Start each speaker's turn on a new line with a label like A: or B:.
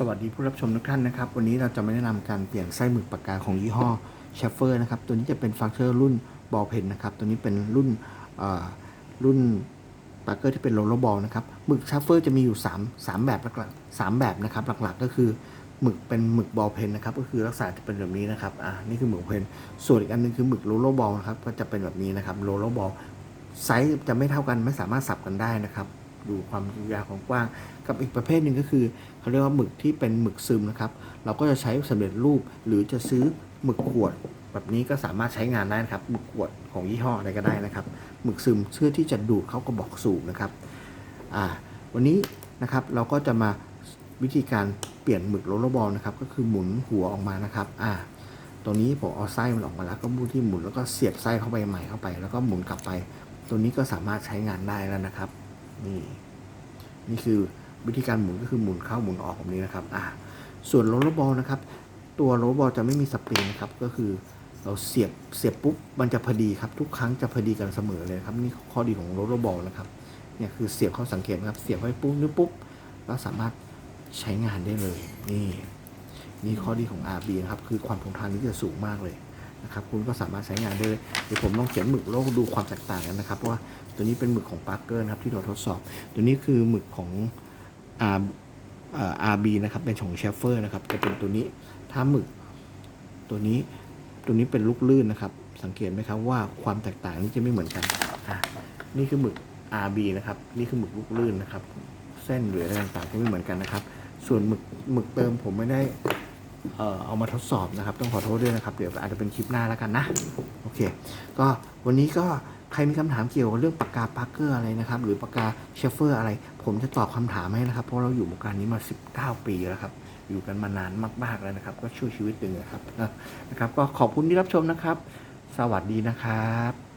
A: สวัสดีผู้รับชมทุกท่านนะครับ วันนี้เราจะมาแนะนำการเปลี่ยนไส้หมึกปากกาของยี่ห้อเชฟเฟอร์นะครับ ตัวนี้จะเป็นฟังเชอร์รุ่นบอลเพนนะครับ ตัวนี้เป็นรุ่นรุ่นปากเกอร์ที่เป็นโรลเลบอลนะครับหมึกเชฟเฟอร์จะมีอยู่ 3 3 แบบหลักๆสามแบบนะครับ หลักๆก็คือหมึกเป็นหมึกบอลเพนนะครับ ก็คือลักษณะจะเป็นแบบนี้นะครับอ่านี่คือหมึกเพนส่วนอีกอันหนึงคือหมึกโรลเลบอลนะครับก็จะเป็นแบบนี้นะครับโรลเลบอลไซส์จะไม่เท่ากันไม่สามารถสับกันได้นะครับ ดูความยาวของกว้าง กับอีกประเภทหนึ่งก็คือเขาเรียกว่าหมึกที่เป็นหมึกซึมนะครับ เราก็จะใช้สำเร็จรูปหรือจะซื้อหมึกขวด แบบนี้ก็สามารถใช้งานได้นะครับหมึกขวดของยี่ห้ออะไรก็ได้นะครับหมึกซึมเชื่อที่จะดูดเข้ากระบอกสูบนะครับอ่าวันนี้นะครับเราก็จะมาวิธีการเปลี่ยนหมึกโรลเลอร์บอลนะครับก็คือหมุนหัวออกมานะครับอ่าตรงนี้ผมเอาไส้มันออกมาแล้วก็บูที่หมุนแล้วก็เสียบไส้เข้าไปใหม่เข้าไป แล้วก็หมุนกลับไป ตัวนี้ก็สามารถใช้งานได้แล้วนะครับ นี่นี่คือวิธีการหมุนก็คือหมุนเข้าหมุนออกแบบนี้นะครับอ่าส่วนโรลเลอร์บอลนะครับ ตัวโรลเลอร์บอลจะไม่มีสปริงนะครับก็คือเราเสียบเสียบปุ๊บมันจะพอดีครับทุกครั้งจะพอดีกันเสมอเลยครับ นี่ข้อดีของโรลเลอร์บอลนะครับเนี่ยคือเสียบเข้าสังเกตนะครับเสียบไว้ปุ๊บนึกปุ๊บแล้วสามารถใช้งานได้เลยนี่นี่ข้อดีของ RB นะครับคือความทนทานนี้จะสูงมากเลย นะครับคุณก็สามารถใช้งานได้เลยเดี๋ยวผมลองเขียนหมึกแล้วดูความแตกต่างกันนะครับว่าตัวนี้เป็นหมึกของปาร์เกอร์นะครับที่เราทดสอบ ตัวนี้คือหมึกของ R เอ่อ RB นะครับเป็นของเชฟเฟอร์นะครับจะเป็นตัวนี้ถ้าหมึกตัวนี้ตัวนี้เป็นลูกลื่นนะครับ สังเกตไหมครับว่าความแตกต่างนี้จะไม่เหมือนกันอะนี่คือหมึก RB นะครับนี่คือหมึกลูกลื่นนะครับ เส้นหรืออะไรต่างๆก็ไม่เหมือนกันนะครับ ส่วนหมึกหมึกเติมผมไม่ได้ เอ่อเอามาทดสอบนะครับ ต้องขอโทษด้วยนะครับ เดี๋ยวอาจจะเป็นคลิปหน้าแล้วกันนะ โอเค ก็วันนี้ก็ใครมีคำถามเกี่ยวกับเรื่องปากกาปาร์เกอร์อะไรนะครับ หรือปากกาเชฟเฟอร์อะไร ผมจะตอบคำถามให้นะครับ เพราะเราอยู่วงการนี้มา 19 ปีแล้วครับ อยู่กันมานานมากๆแล้วนะครับ ก็ช่วยชีวิตหนึ่งนะครับนะครับ ก็ขอบคุณที่รับชมนะครับ สวัสดีนะครับ